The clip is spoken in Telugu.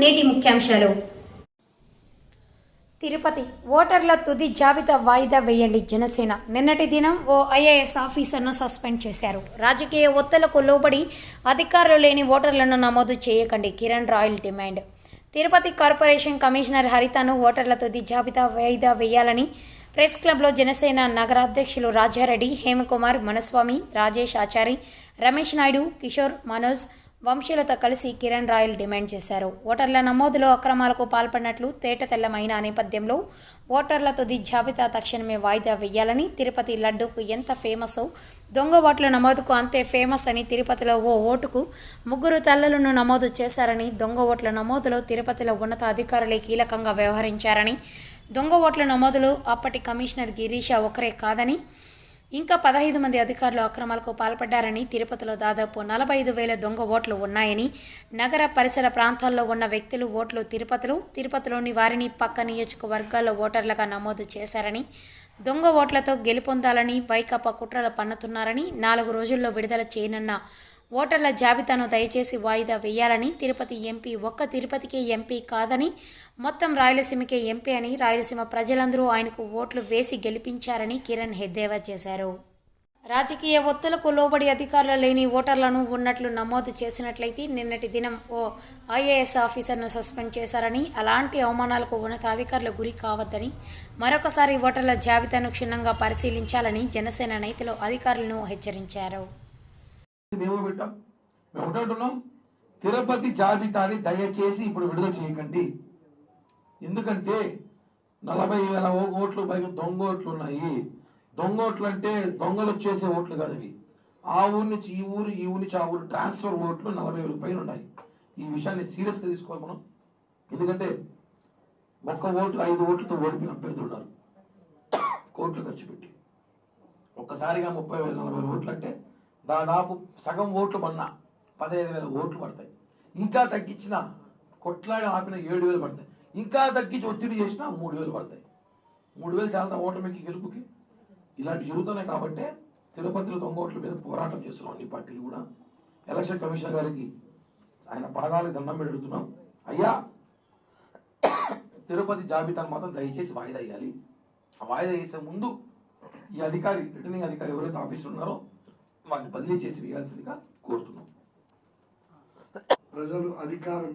నేటి ముఖ్యాంశాలు. తిరుపతి ఓటర్ల తుది జాబితా వాయిదా వేయండి జనసేన. నిన్నటి దినం ఓ ఐఏఎస్ ఆఫీసర్ను సస్పెండ్ చేశారు. రాజకీయ ఒత్తులకు లోబడి అధికారులు లేని ఓటర్లను నమోదు చేయకండి Kiran Royal demand. Tirupati corporation commissioner హరితను ఓటర్ల తుది జాబితా వాయిదా వేయాలని ప్రెస్ క్లబ్లో జనసేన నగరాధ్యక్షులు రాజారెడ్డి హేమకుమార్ మనస్వామి రాజేష్ ఆచారి రమేష్ నాయుడు కిషోర్ మనోజ్ వంశీలతో కలిసి కిరణ్ రాయల్ డిమాండ్ చేశారు. ఓటర్ల నమోదులో అక్రమాలకు పాల్పడినట్లు తేట తెల్లమైన నేపథ్యంలో ఓటర్ల తుది జాబితా తక్షణమే వాయిదా వేయాలని తిరుపతి లడ్డూకు ఎంత ఫేమసో దొంగ ఓట్ల నమోదుకు అంతే ఫేమస్ అని తిరుపతిలో ఓ ఓటుకు ముగ్గురు తల్లులను నమోదు చేశారని దొంగ ఓట్ల నమోదులో తిరుపతిలో ఉన్నత అధికారులే కీలకంగా వ్యవహరించారని దొంగ ఓట్ల నమోదులు అప్పటి కమిషనర్ గిరీష ఒకరే కాదని ఇంకా పదహైదు మంది అధికారులు అక్రమాలకు పాల్పడ్డారని తిరుపతిలో దాదాపు నలభై ఐదు వేల దొంగ ఓట్లు ఉన్నాయని నగర పరిసర ప్రాంతాల్లో ఉన్న వ్యక్తులు ఓట్లు తిరుపతిలో తిరుపతిలోని వారిని పక్క నియోజకవర్గాల్లో ఓటర్లుగా నమోదు చేశారని దొంగ ఓట్లతో గెలుపొందాలని వైకాపా కుట్రలు పన్నుతున్నారని నాలుగు రోజుల్లో విడుదల చేయనున్న ఓటర్ల జాబితాను దయచేసి వాయిదా వేయాలని తిరుపతి ఎంపీ ఒక్క తిరుపతికే ఎంపీ కాదని మొత్తం రాయలసీమకే ఎంపీ అని రాయలసీమ ప్రజలందరూ ఆయనకు ఓట్లు వేసి గెలిపించారని కిరణ్ హెద్దేవా చేశారు. రాజకీయ ఒత్తులకు లోబడి అధికారులు లేని ఓటర్లను ఉన్నట్లు నమోదు చేసినట్లయితే నిన్నటి దినం ఓ ఐఏఎస్ ఆఫీసర్ను సస్పెండ్ చేశారని అలాంటి అవమానాలకు ఉన్నతాధికారులు గురి కావద్దని మరొకసారి ఓటర్ల జాబితాను క్షుణ్ణంగా పరిశీలించాలని జనసేన నేతలు అధికారులను హెచ్చరించారు. మేము పెట్టాం మేము ఒకటంటున్నాం తిరుపతి జాబితాని దయచేసి ఇప్పుడు విడుదల చేయకండి. ఎందుకంటే నలభై వేల ఓట్లు పైగా దొంగ ఓట్లు ఉన్నాయి. దొంగ ఓట్లు అంటే దొంగలు వచ్చేసే ఓట్లు కాదు అవి ఆ ఊరి నుంచి ఈ ఊరు ఈ ఊరి నుంచి ఆ ఊరు ట్రాన్స్ఫర్ ఓట్లు నలభై వేల పైన ఉన్నాయి. ఈ విషయాన్ని సీరియస్గా తీసుకోవాలి మనం. ఎందుకంటే ఒక్క ఓట్లు ఐదు ఓట్లతో ఓడిపోయిన అభ్యర్థులు ఉన్నారు. కోట్లు ఖర్చు పెట్టి. ఒక్కసారిగా ముప్పై వేల నలభై వేల ఓట్లు అంటే దాదాపు సగం ఓట్లు పడినా పదహైదు వేల ఓట్లు పడతాయి. ఇంకా తగ్గించిన కొట్లాడి ఆపిన ఏడు వేలు పడతాయి. ఇంకా తగ్గించి ఒత్తిడి చేసినా మూడు వేలు పడతాయి. మూడు వేలు చాలా ఓటమికి గెలుపుకి ఇలాంటి జరుగుతున్నాయి కాబట్టి తిరుపతిలో దొంగ ఓట్ల మీద పోరాటం చేస్తున్నాం అన్ని పార్టీలు కూడా. ఎలక్షన్ కమిషనర్ గారికి ఆయన పాదాలకు దండం పెడుతున్నాం. అయ్యా తిరుపతి జాబితాను మాత్రం దయచేసి వాయిదా వేయాలి. ఆ వాయిదా వేసే ముందు ఈ అధికారి రిటర్నింగ్ అధికారి ఎవరైతే ఆఫీసులు ఉన్నారో వారిని బదిలీ చేసి వేయాల్సిందిగా కోరుతున్నాం. ప్రజలు అధికారం